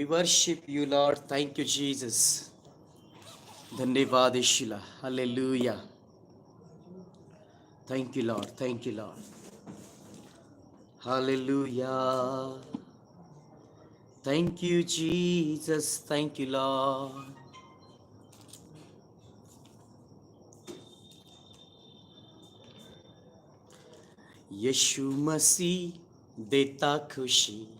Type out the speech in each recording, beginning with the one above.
We worship you, Lord. Thank you, Jesus. Dhandevadishila. Hallelujah. Thank you, Lord. Thank you, Lord. Hallelujah. Thank you, Jesus. Thank you, Lord. Yeshu मसीह देता khushi.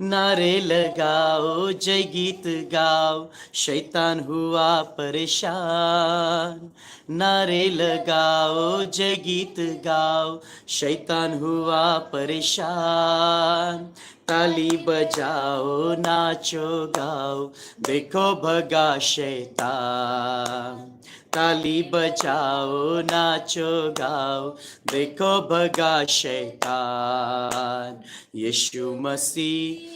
नारे लगाओ जय गीत गाओ शैतान हुआ परेशान। नारे लगाओ जय गीत गाओ शैतान हुआ परेशान। ताली बजाओ नाचो गाओ देखो भगा शैतान। ताली बजाओ नाचो गाओ देखो भगा शैतान। यीशु मसीह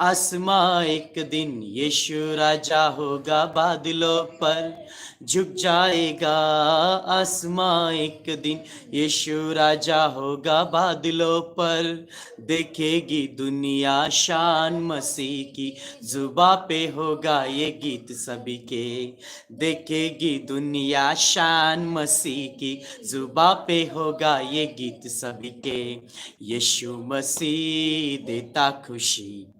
आसमां एक दिन यीशु राजा होगा बादलों पर, झुक जाएगा आसमां एक दिन यीशु राजा होगा बादलों पर। देखेगी दुनिया शान मसीह की, जुबा पे होगा ये गीत सभी के। देखेगी दुनिया शान मसीह की, जुबा पे होगा ये गीत सभी के। यीशु मसीह देता खुशी।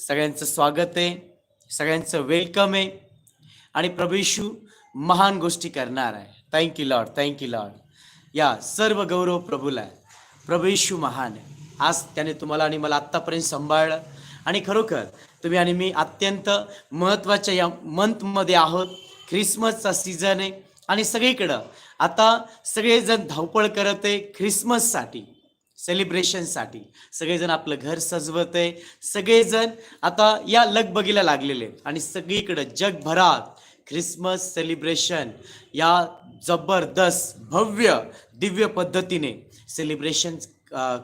सगळ्यांचं स्वागत आहे सगळ्यांचं वेलकम आहे आणि प्रभू येशू महान गोष्टी करणार आहे. थँक्यू लॉर्ड थँक्यू लॉर्ड या सर्व गौरव प्रभूला आहे. प्रभू येशू महान आहे. आज त्याने तुम्हाला आणि मला आत्तापर्यंत सांभाळलं आणि खरोखर तुम्ही आणि मी अत्यंत महत्त्वाच्या या मंथमध्ये आहोत. ख्रिसमसचा सीझन आहे आणि सगळीकडं आता सगळेजण धावपळ करत आहे ख्रिसमससाठी सेलिब्रेशनसाठी. सगळेजण आपलं घर सजवत आहे सगळेजण आता या लगबगीला लागलेले आहेत. आणि सगळीकडं जगभरात ख्रिसमस सेलिब्रेशन या जबरदस्त भव्य दिव्य पद्धतीने सेलिब्रेशन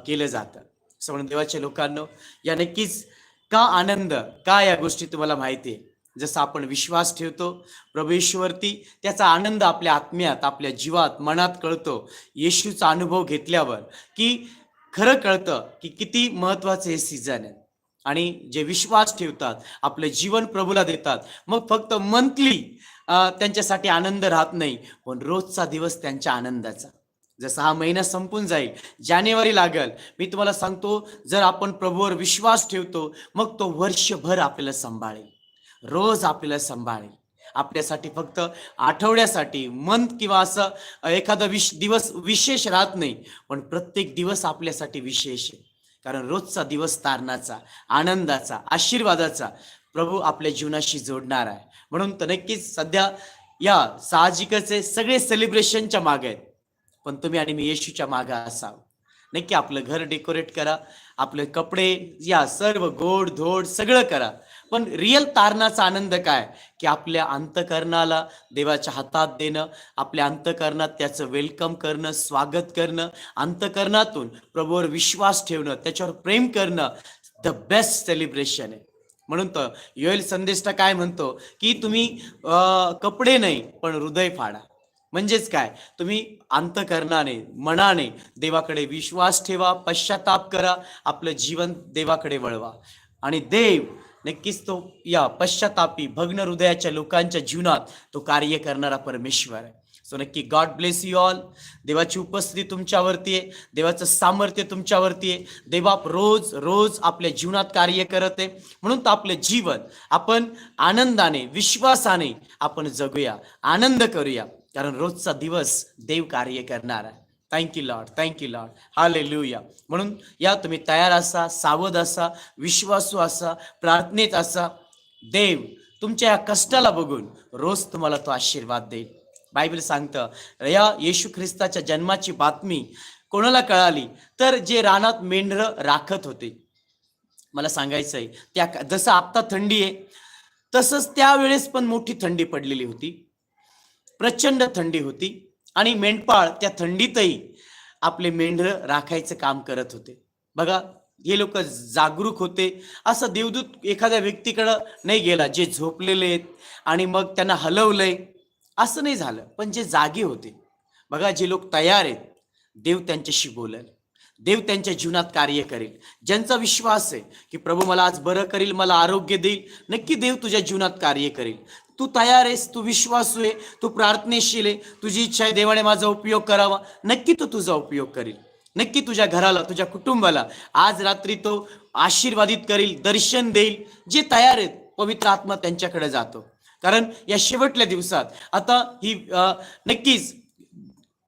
केलं जातं. असं म्हणून देवाच्या लोकांनो या नक्कीच का आनंद का या गोष्टी तुम्हाला माहिती आहे? जसं आपण विश्वास ठेवतो प्रभेश्वरती त्याचा आनंद आपल्या आत्म्यात आपल्या जीवात मनात कळतो. येशूचा अनुभव घेतल्यावर की खरं कळतं की किती महत्वाचं हे सीझन आहे आणि जे विश्वास ठेवतात आपलं जीवन प्रभूला देतात मग फक्त मंथली त्यांच्यासाठी आनंद राहत नाही पण रोजचा दिवस त्यांच्या आनंदाचा. जसा हा महिना संपून जाईल जानेवारी लागल मी तुम्हाला सांगतो जर आपण प्रभूवर विश्वास ठेवतो मग तो वर्षभर आपल्याला सांभाळेल. रोज आपल्याला सांभाळेल. आपल्यासाठी फक्त आठवड्यासाठी मंथ किंवा असं एखादा विश दिवस विशेष राहत नाही पण प्रत्येक दिवस आपल्यासाठी विशेष आहे. कारण रोजचा दिवस तारणाचा आनंदाचा आशीर्वादाचा प्रभू आपल्या जीवनाशी जोडणार आहे. म्हणून तर नक्कीच सध्या या साहजिकच सगळे सेलिब्रेशनच्या मागे आहेत. पण तुम्ही आणि मी येशूच्या मागे असावं. नक्की आपलं घर डेकोरेट करा आपले कपडे या सर्व गोड धोड सगळं करा. पण रिअल तारणाचा आनंद काय? की आपल्या अंतकरणाला देवाच्या हातात देणं आपल्या अंतकरणात त्याचं वेलकम करणं स्वागत करणं अंतकरणातून प्रभूवर विश्वास ठेवणं त्याच्यावर प्रेम करणं द बेस्ट सेलिब्रेशन आहे. म्हणून तर योएल संदेशटा काय म्हणतो? की तुम्ही कपडे नाही पण हृदय फाडा. म्हणजेच काय? तुम्ही अंतकरणाने मनाने देवाकडे विश्वास ठेवा पश्चाताप करा आपलं जीवन देवाकडे वळवा. आणि देव नक्कीच तो या पश्चातापी भग्न हृदयाच्या लोकांच्या जीवनात तो कार्य करणारा परमेश्वर आहे. सो नक्की गॉड ब्लेस यू ऑल देवाची उपस्थिती तुमच्यावरती आहे. देवाचं सामर्थ्य तुमच्यावरती आहे. देवाप रोज रोज आपल्या जीवनात कार्य करत आहे. म्हणून तर आपलं जीवन आपण आनंदाने विश्वासाने आपण जगूया. आनंद करूया. कारण रोजचा दिवस देव कार्य करणार आहे. थँक्यू लॉर्ड थँक्यू लॉर्ड हाले लिहूया म्हणून या तुम्ही तयार असा सावध असा विश्वासू असा प्रार्थनेत असा. देव तुमच्या या कष्टाला बघून रोज तुम्हाला तो आशीर्वाद देईल. बायबल सांगतं या येशू ख्रिस्ताच्या जन्माची बातमी कोणाला कळाली? तर जे रानात मेंढरं राखत होते. मला सांगायचं आहे त्या जसं आत्ता थंडी आहे तसंच त्यावेळेस पण मोठी थंडी पडलेली होती. प्रचंड थंडी होती. आणि मेंढपाळ त्या थंडीतही आपले मेंढरं राखायचं काम करत होते. बघा हे लोक जागरूक होते. असं देवदूत एखाद्या व्यक्तीकडं नाही गेला जे झोपलेले आहेत आणि मग त्यांना हलवलंय. असं नाही झालं पण जे जागे होते. बघा जे लोक तयार आहेत देव त्यांच्याशी बोलेल. देव त्यांच्या जीवनात कार्य करेल. ज्यांचा विश्वास आहे की प्रभू मला आज बरं करील मला आरोग्य देईल नक्की देव तुझ्या जीवनात कार्य करेल. तू तयार आहेस तू विश्वासू आहे तू प्रार्थनेशील आहे तुझी इच्छा आहे देवाने माझा उपयोग करावा. नक्की तो तुझा उपयोग करेल. नक्की तुझ्या घराला तुझ्या कुटुंबाला आज रात्री तो आशीर्वादित करील दर्शन देईल. जे तयार आहेत पवित्र आत्मा त्यांच्याकडे जातो. कारण या शेवटल्या दिवसात आता ही नक्कीच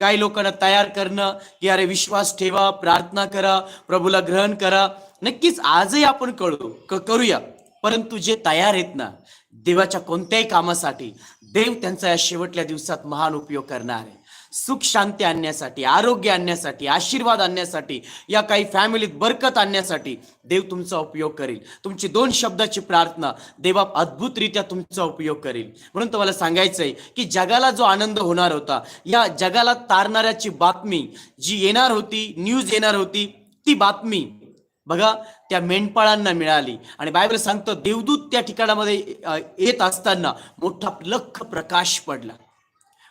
काही लोकांना तयार करणं की अरे विश्वास ठेवा प्रार्थना करा प्रभूला ग्रहण करा. नक्कीच आजही आपण कळू करूया. परंतु जे तयार आहेत ना देवाच्या कोणत्याही कामासाठी देव त्यांचा या शेवटल्या दिवसात महान उपयोग करणार आहे. सुख शांती आणण्यासाठी आरोग्य आणण्यासाठी आशीर्वाद आणण्यासाठी या काही फॅमिलीत बरकत आणण्यासाठी देव तुमचा उपयोग करेल. तुमची दोन शब्दाची प्रार्थना देवा अद्भुतरित्या तुमचा उपयोग करेल. म्हणून तुम्हाला सांगायचं आहे की जगाला जो आनंद होणार होता या जगाला तारणाऱ्याची बातमी जी येणार होती न्यूज येणार होती ती बातमी बघा त्या मेंढपाळांना मिळाली. आणि बायबल सांगतं देवदूत त्या ठिकाणामध्ये येत असताना मोठा लख प्रकाश पडला.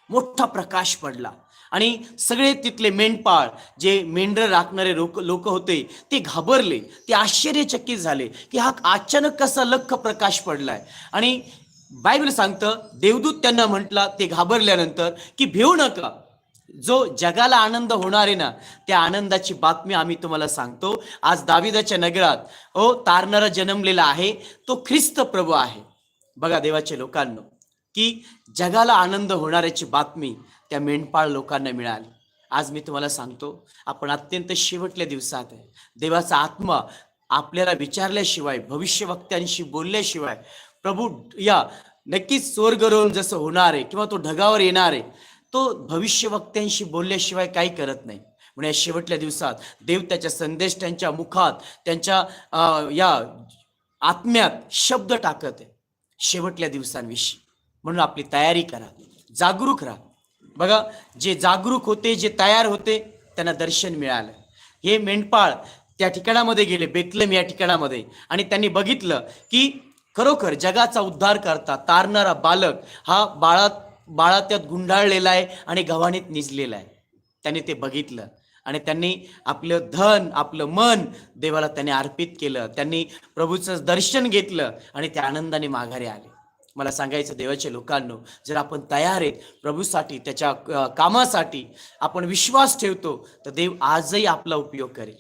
मोठा प्रकाश पडला. आणि सगळे तिथले मेंढपाळ जे मेंढर राखणारे लोक लोक होते ते घाबरले. ते आश्चर्यचकित झाले की हा अचानक कसा लख प्रकाश पडलाय. आणि बायबल सांगतं देवदूत त्यांना म्हटला ते घाबरल्यानंतर की भेऊ नका जो जगाला आनंद होणार आहे ना त्या आनंदाची बातमी आम्ही तुम्हाला सांगतो. आज दाविदाच्या नगरात हो तारणारा जन्मलेला आहे. तो ख्रिस्त प्रभू आहे. बघा देवाचे लोकांनो की जगाला आनंद होणाऱ्याची बातमी त्या मेंढपाळ लोकांना मिळाली. आज मी तुम्हाला सांगतो आपण अत्यंत शेवटल्या दिवसात आहे. देवाचा आत्मा आपल्याला विचारल्याशिवाय भविष्यवक्त्यांशी बोलल्याशिवाय प्रभू या नक्कीच स्वर्गरोहण जसं होणार आहे किंवा तो ढगावर येणार आहे तो भविष्यवक्त्यांशी बोलल्याशिवाय काही करत नाही. म्हणून या शेवटल्या दिवसात देव त्याच्या संदेश त्यांच्या मुखात त्यांच्या या आत्म्यात शब्द टाकत आहे. शेवटल्या दिवसांविषयी. म्हणून आपली तयारी करा. जागरूक राहा. बघा जे जागरूक होते जे तयार होते त्यांना दर्शन मिळालं. हे मेंढपाळ त्या ठिकाणामध्ये गेले बेतलम या ठिकाणामध्ये. आणि त्यांनी बघितलं की खरोखर जगाचा उद्धार करता तारणारा बालक हा बाळात बाळा त्यात गुंडाळलेला आहे आणि गव्हाणीत निजलेला आहे. त्यांनी ते बघितलं आणि त्यांनी आपलं धन आपलं मन देवाला त्यांनी अर्पित केलं. त्यांनी प्रभूचं दर्शन घेतलं आणि ते आनंदाने माघारी आले. मला सांगायचं देवाच्या लोकांनो जर आपण तयार आहेत प्रभूसाठी त्याच्या कामासाठी आपण विश्वास ठेवतो तर देव आजही आपला उपयोग करेल.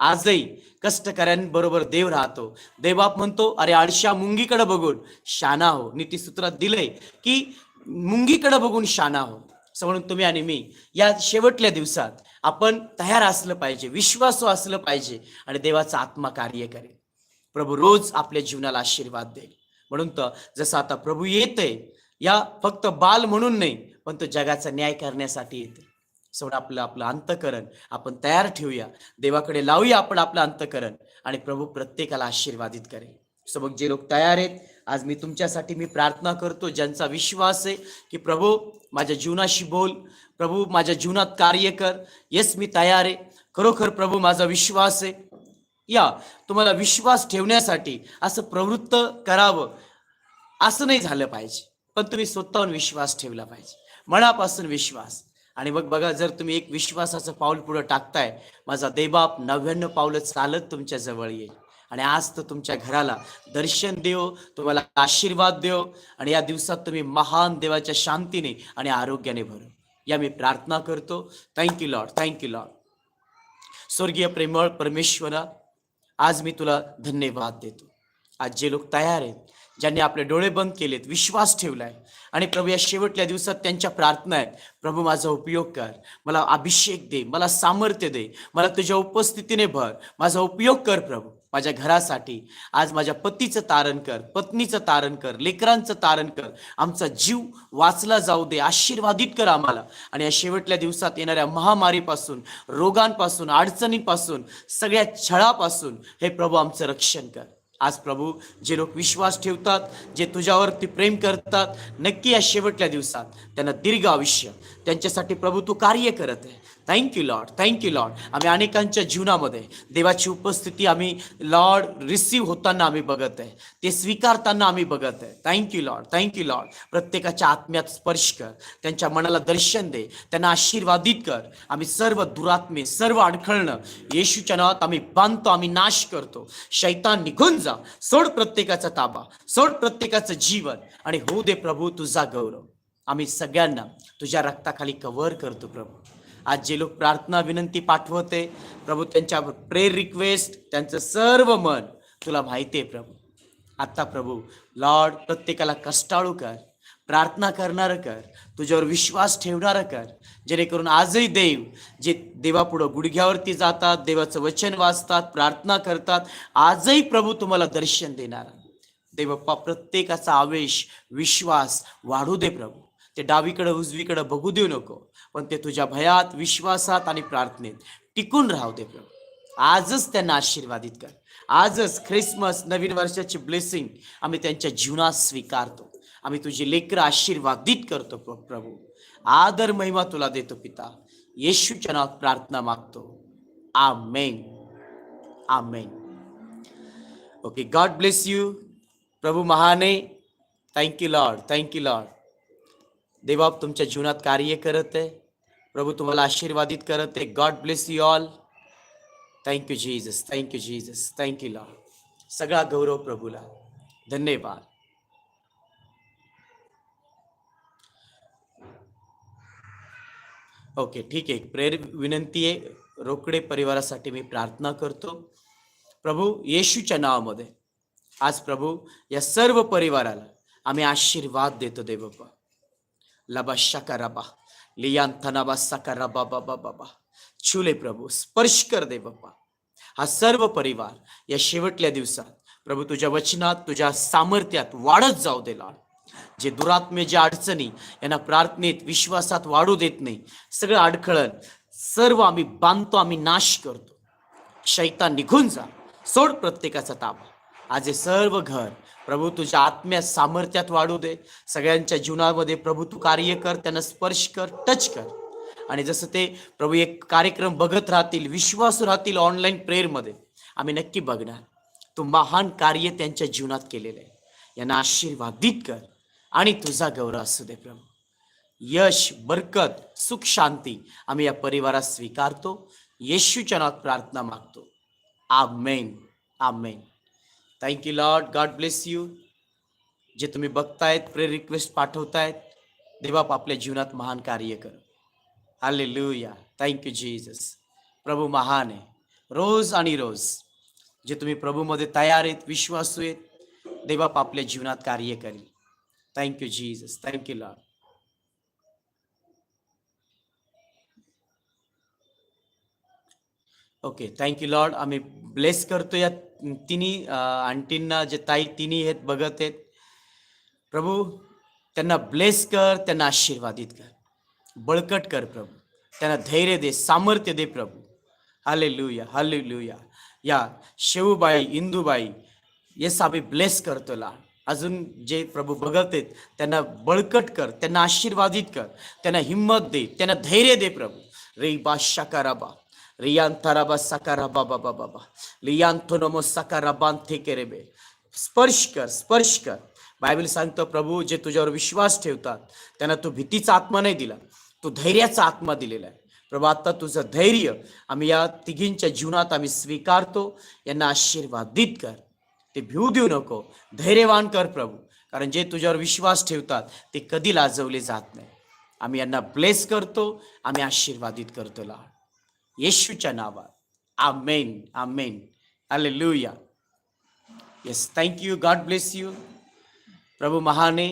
आजही कष्टकऱ्यांबरोबर देव राहतो. देवबाप म्हणतो अरे आळशा मुंगीकडे बघून. शाना हो नीतीसूत्रात दिलंय की मुंगीकडे बघून शाना हो. असं म्हणून तुम्ही आणि मी या शेवटल्या दिवसात आपण तयार असलं पाहिजे विश्वासू असलं पाहिजे आणि देवाचा आत्मा कार्य करेल. प्रभू रोज आपल्या जीवनाला आशीर्वाद देईल. म्हणून तर जसं आता प्रभू येते या फक्त बाल म्हणून नाही पण तो जगाचा न्याय करण्यासाठी येते सोडा आपलं आपलं अंतकरण आपण तयार ठेवूया. देवाकडे लावूया आपण आपलं अंतकरण आणि प्रभू प्रत्येकाला आशीर्वादित करेल. सो जे लोक तयार आहेत आज मी तुमच्यासाठी मी प्रार्थना करतो ज्यांचा विश्वास आहे की प्रभू माझ्या जीवनाशी बोल प्रभू माझ्या जीवनात कार्य कर. येस मी तयार आहे. खरोखर प्रभू माझा विश्वास आहे. या तुम्हाला विश्वास ठेवण्यासाठी असं प्रवृत्त करावं असं नाही झालं पाहिजे. पण तुम्ही स्वतःहून विश्वास ठेवला पाहिजे. मनापासून विश्वास. आणि मग बघा जर तुम्ही एक विश्वासाचं पाऊल पुढे टाकताय माझा देबाप नव्याण्णव पावलं चालत तुमच्या जवळ येईल. आणि आज तर तुमच्या घराला दर्शन देव तुम्हाला आशीर्वाद देव आणि या दिवसात तुम्ही महान देवाच्या शांतीने आणि आरोग्याने भरो. या मी प्रार्थना करतो. थँक्यू लॉर्ड थँक्यू लॉर्ड स्वर्गीय प्रेमळ परमेश्वरा आज मी तुला धन्यवाद देतो. आज जे लोक तयार आहेत ज्यांनी आपले डोळे बंद केलेत विश्वास ठेवलाय आणि प्रभू या शेवटल्या दिवसात त्यांच्या प्रार्थना आहेत प्रभू माझा उपयोग कर. मला अभिषेक दे मला सामर्थ्य दे मला तुझ्या उपस्थितीने भर. माझा उपयोग कर प्रभू. माझ्या घरासाठी. आज माझ्या पतीचं तारण कर पत्नीचं तारण कर लेकरांचं तारण कर. आमचा जीव वाचला जाऊ दे आशीर्वादित कर आम्हाला. आणि या शेवटल्या दिवसात येणाऱ्या महामारीपासून रोगांपासून अडचणींपासून सगळ्या छळापासून हे प्रभू आमचं रक्षण कर. आज प्रभू जे लोक विश्वास ठेवतात जे तुझ्यावरती प्रेम करतात नक्की या शेवटल्या दिवसात त्यांना दीर्घ आयुष्य. त्यांच्यासाठी प्रभू तू कार्य करत आहे. थँक्यू लॉर्ड थँक्यू लॉर्ड आम्ही अनेकांच्या जीवनामध्ये देवाची उपस्थिती आम्ही लॉर्ड रिसीव होताना आम्ही बघत आहे. ते स्वीकारताना आम्ही बघत आहे. थँक्यू लॉर्ड थँक्यू लॉर्ड प्रत्येकाच्या आत्म्यात स्पर्श कर. त्यांच्या मनाला दर्शन दे. त्यांना आशीर्वादित कर. आम्ही सर्व दुरात्मे सर्व अडखळणं येशूच्या नावात आम्ही बांधतो आम्ही नाश करतो. शैतान निघून जा. सोड प्रत्येकाचा ताबा. सोड प्रत्येकाचं जीवन. आणि होऊ दे प्रभू तुझा गौरव. आम्ही सगळ्यांना तुझ्या रक्ताखाली कव्हर करतो प्रभू. आज जे लोक प्रार्थना विनंती पाठवते प्रभू त्यांच्या प्रेयर रिक्वेस्ट त्यांचं सर्व मन तुला माहिती आहे प्रभू. आत्ता प्रभू लॉर्ड प्रत्येकाला कष्टाळू कर प्रार्थना करणारं कर तुझ्यावर विश्वास ठेवणारं कर जेणेकरून आजही देव जे देवापुढं गुडघ्यावरती जातात देवाचं वचन वाचतात प्रार्थना करतात आजही प्रभू तुम्हाला दर्शन देणार. देवप्पा प्रत्येकाचा आवेश विश्वास वाढू दे प्रभू. ते डावीकडं उजवीकडं बघू देऊ नको. पण ते तुझ्या भयात विश्वासात आणि प्रार्थनेत टिकून राहू दे प्रभू. आजच त्यांना आशीर्वादित कर. आजच ख्रिसमस नवीन वर्षाची ब्लेसिंग आम्ही त्यांच्या जीवनात स्वीकारतो. आम्ही तुझी लेकरं आशीर्वादित करतो प्र- प्रभू. आदर महिमा तुला देतो पिता. येशूच्या नावात प्रार्थना मागतो. आमेन. आमेन. ओके गॉड ब्लेस यू प्रभू महाने thank you Lord thank you Lord देवाप तुमच्या जीवनात कार्य करत आहे. प्रभू तुम्हाला आशीर्वादित करत आहे. God bless you all thank you Jesus thank you Jesus thank you Lord सगळा गौरव प्रभूला. धन्यवाद. ओके ठीक आहे. प्रेर विनंती आहे. रोकडे परिवारासाठी मी प्रार्थना करतो. प्रभू येशूच्या नावामध्ये. आज प्रभू या सर्व परिवाराला आम्ही आशीर्वाद देतो देवप्पा लबा शकाराबा लियांथनाबा सकाराबा बाबा बाबा छुले प्रभू स्पर्श कर दे बाबा हा सर्व परिवार या शेवटल्या दिवसात प्रभू तुझ्या वचनात तुझ्या सामर्थ्यात वाढत जाऊ दे लाड जे दुरात्मे ज्या अडचणी यांना प्रार्थनेत विश्वासात वाढू देत नाही सगळं अडखळण सर्व आम्ही बांधतो आम्ही नाश करतो शैतान निघून जा सोड प्रत्येकाचा ताबा आज हे सर्व घर प्रभू तुझ्या आत्म्या सामर्थ्यात वाढू दे. सगळ्यांच्या जीवनामध्ये प्रभू तू कार्य कर त्यांना स्पर्श कर टच कर. आणि जसं ते प्रभू एक कार्यक्रम बघत राहतील विश्वासू राहतील ऑनलाईन प्रेयरमध्ये आम्ही नक्की बघणार. तू महान कार्य त्यांच्या जीवनात केलेलं आहे. यांना आशीर्वादित कर आणि तुझा गौरव असू दे प्रभू. यश बरकत सुख शांती आम्ही या परिवारात स्वीकारतो. येशूच्या नावात प्रार्थना मागतो. आमेन. आमेन. Thank you Lord God bless you जे तुम्ही बघतायत प्रे रिक्वेस्ट पाठवतायत देवाप आपल्या जीवनात महान कार्य कर. हाले लुया थँक्यू जीजस प्रभू महान आहे. रोज आणि रोज जे तुम्ही प्रभूमध्ये तयार आहेत, विश्वासू आहेत देवाप आपल्या जीवनात कार्य करेल. Thank you Jesus thank you lord okay thank you lord आम्ही ब्लेस करतो या तिन्ही आंटींना जे ताई तिन्ही आहेत बघत आहेत. प्रभू त्यांना ब्लेस कर त्यांना आशीर्वादित कर. बळकट कर प्रभू. त्यांना धैर्य दे सामर्थ्य दे प्रभू. हाले लुया हाले लुया या शेवूबाई इंदूबाई येस आम्ही ब्लेस करतो ला अजून जे प्रभू बघत आहेत त्यांना बळकट कर त्यांना आशीर्वादित कर. त्यांना हिंमत दे त्यांना धैर्य दे प्रभू. रे बा शाकाराबा. रियांथाराबा सकाराबा बाबा बाबा लियांथो नमो केरेबे स्पर्श कर स्पर्श कर बायबल सांगतो प्रभू जे तुझ्यावर विश्वास ठेवतात त्यांना तू भीतीचा आत्मा नाही दिला तू धैर्याचा आत्मा दिलेला आहे प्रभू आता तुझं धैर्य आम्ही या तिघींच्या जीवनात आम्ही स्वीकारतो यांना आशीर्वादित कर ते भिऊ देऊ नको धैर्यवान कर प्रभू कारण जे तुझ्यावर विश्वास ठेवतात ते कधी लाजवले जात नाही आम्ही यांना ब्लेस करतो आम्ही आशीर्वादित करतो लाड येशूच्या नावात आमेन आमेन hallelujah yes thank you god bless you प्रभू महाने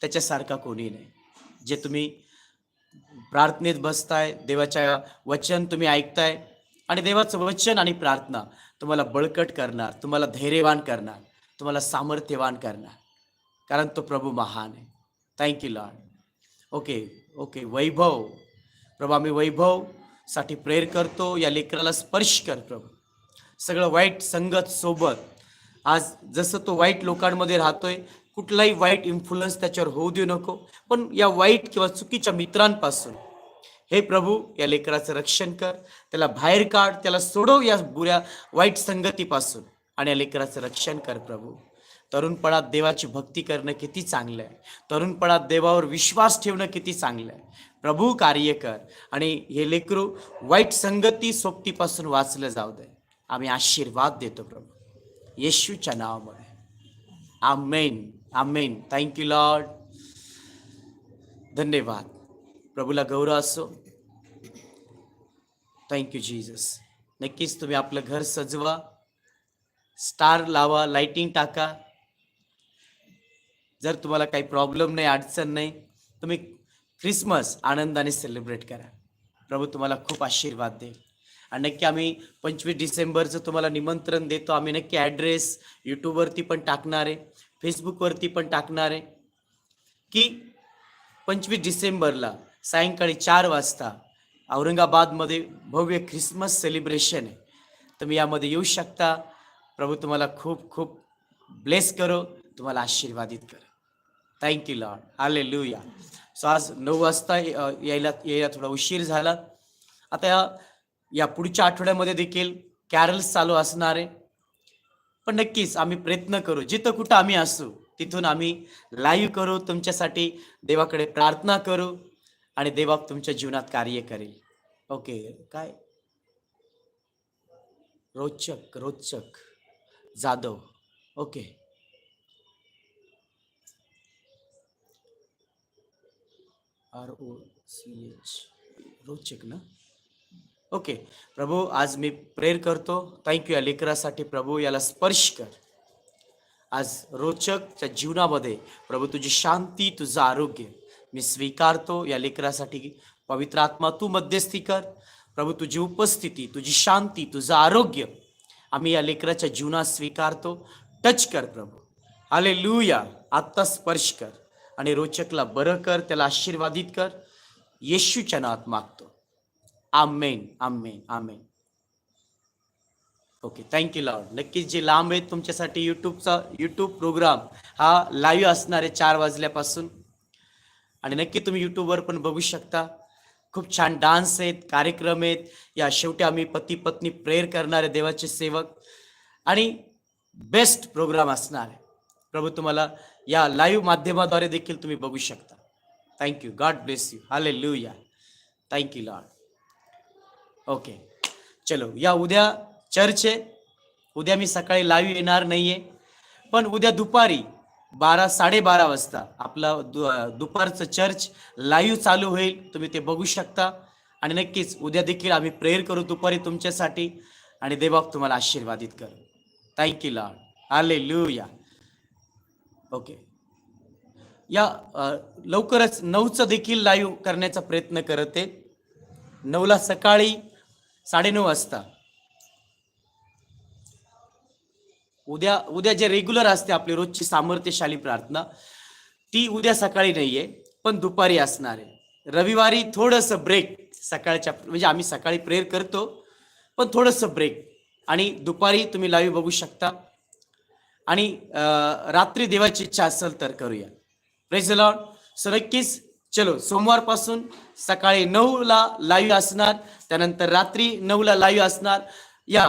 त्याच्यासारखा कोणी नाही. जे तुम्ही प्रार्थनेत बसताय देवाच्या वचन तुम्ही ऐकताय आणि देवाचं वचन आणि प्रार्थना तुम्हाला बळकट करणार तुम्हाला धैर्यवान करणार तुम्हाला सामर्थ्यवान करणार. कारण तो प्रभू महान आहे. Thank you lord okay okay वैभव. प्रभू आम्ही वैभव साठी प्रेयर करतो या लेकराला स्पर्श कर प्रभू. सगळं वाईट संगत सोबत. आज जसं तो वाईट लोकांमध्ये राहतोय कुठलाही वाईट इन्फ्लुअन्स त्याच्यावर होऊ देऊ नको. पण या वाईट किंवा चुकीच्या मित्रांपासून हे प्रभू या लेकराचं रक्षण कर. त्याला बाहेर काढ त्याला सोडव या बुऱ्या वाईट संगतीपासून आणि या लेकराचं रक्षण कर प्रभू. तरुणपणात देवाची भक्ती करणं किती चांगलं आहे तरुणपणात देवावर विश्वास ठेवणं किती चांगलं आहे प्रभू कार्य कर. आणि हे लेकरू वाईट संगती सोबतीपासून वाचलं जाऊ दे. आम्ही आशीर्वाद देतो प्रभू. येशूच्या नावामध्ये. आमेन. आमेन. थँक्यू लॉर्ड धन्यवाद. प्रभूला गौरव असो. थँक्यू जीजस नक्कीच तुम्ही आपलं घर सजवा. स्टार लावा लाइटिंग टाका. जर तुम्हाला काही प्रॉब्लेम नाही अडचण नाही तुम्ही ख्रिसमस आनंदाने सेलिब्रेट करा. प्रभू तुम्हाला खूप आशीर्वाद देईल. आणि नक्की आम्ही पंचवीस डिसेंबरचं तुम्हाला निमंत्रण देतो. आम्ही नक्की ॲड्रेस यूट्यूबवरती पण टाकणार आहे. फेसबुकवरती पण टाकणार आहे. की पंचवीस डिसेंबरला सायंकाळी चार वाजता औरंगाबादमध्ये भव्य ख्रिसमस सेलिब्रेशन आहे. तुम्ही यामध्ये येऊ शकता. प्रभू तुम्हाला खूप खूप ब्लेस करो. तुम्हाला आशीर्वादित करो. थँक्यू लॉर्ड आले लुया सो आज नऊ वाजता यायला यायला थोडा उशीर झाला. आता या या पुढच्या आठवड्यामध्ये देखील कॅरल्स चालू असणार आहे. पण नक्कीच आम्ही प्रयत्न करू. जिथं कुठं आम्ही असू तिथून आम्ही लाईव्ह करू तुमच्यासाठी देवाकडे प्रार्थना करू आणि देवा तुमच्या जीवनात कार्य करेल. ओके काय? रोचक रोचक. Jadhav. Okay. R O C H रोचक ना? ओके प्रभू आज मी प्रेयर करतो. थँक्यू या लेकरासाठी प्रभू याला स्पर्श कर. आज रोचकच्या जीवनामध्ये प्रभू तुझी शांती तुझं आरोग्य मी स्वीकारतो. या लेकरासाठी पवित्र आत्मा तू मध्यस्थी कर. प्रभू तुझी उपस्थिती तुझी शांती तुझं आरोग्य आम्ही या लेकराच्या जीवनात स्वीकारतो. टच कर प्रभू. आले लुया आत्ता स्पर्श कर. आणि रोचकला बरं कर त्याला आशीर्वादित कर. येशूच्या नावात मागतो. आमेन आमेन आमेन. ओके थँक्यू लॉर्ड नक्कीच जे लांब आहेत तुमच्यासाठी यूट्यूबचा यूट्यूब प्रोग्राम हा लाईव्ह असणार आहे चार वाजल्यापासून. आणि नक्की तुम्ही यूट्यूबवर पण बघू शकता. खूप छान डान्स आहेत कार्यक्रम आहेत. या शेवटी आम्ही पती पत्नी प्रेयर करणारे देवाचे सेवक. आणि बेस्ट प्रोग्राम असणार आहे. प्रभू तुम्हाला या लाईव्ह माध्यमाद्वारे देखील तुम्ही बघू शकता. थँक्यू गॉड ब्लेस यू हाले लू या थँक्यू लॉर्ड ओके चलो या उद्या चर्च आहे उद्या मी सकाळी लाईव्ह येणार नाहीये. पण उद्या दुपारी बारा साडेबारा वाजता आपला दु दुपारचं चर्च लाईव्ह चालू होईल. तुम्ही ते बघू शकता. आणि नक्कीच उद्या देखील आम्ही प्रेयर करू दुपारी तुमच्यासाठी. आणि देवाप तुम्हाला आशीर्वादित करू. थँक्यू लॉर्ड आले लू या ओके. या लवकरच नऊचं देखील लाईव्ह करण्याचा प्रयत्न करते. नऊला सकाळी साडेनऊ वाजता. उद्या उद्या जे रेग्युलर असते आपली रोजची सामर्थ्यशाली प्रार्थना ती उद्या सकाळी नाहीये पण दुपारी असणार आहे. रविवारी थोडंसं ब्रेक सकाळच्या म्हणजे आम्ही सकाळी प्रेयर करतो पण थोडंसं ब्रेक आणि दुपारी तुम्ही लाईव्ह बघू शकता. आणि रात्री देवाची इच्छा असेल तर करूया. प्रेस लॉर्ड सो नक्कीच चलो सोमवारपासून सकाळी नऊला लाईव्ह असणार त्यानंतर रात्री नऊला लाईव्ह असणार. या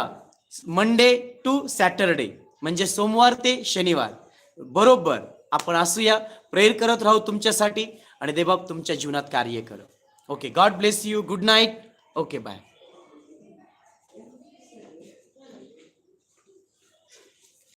मंडे टू सॅटरडे म्हणजे सोमवार ते शनिवार. बरोबर आपण असूया प्रेयर करत राहू तुमच्यासाठी आणि देवबाप तुमच्या जीवनात कार्य कर. Okay god bless you good night okay bye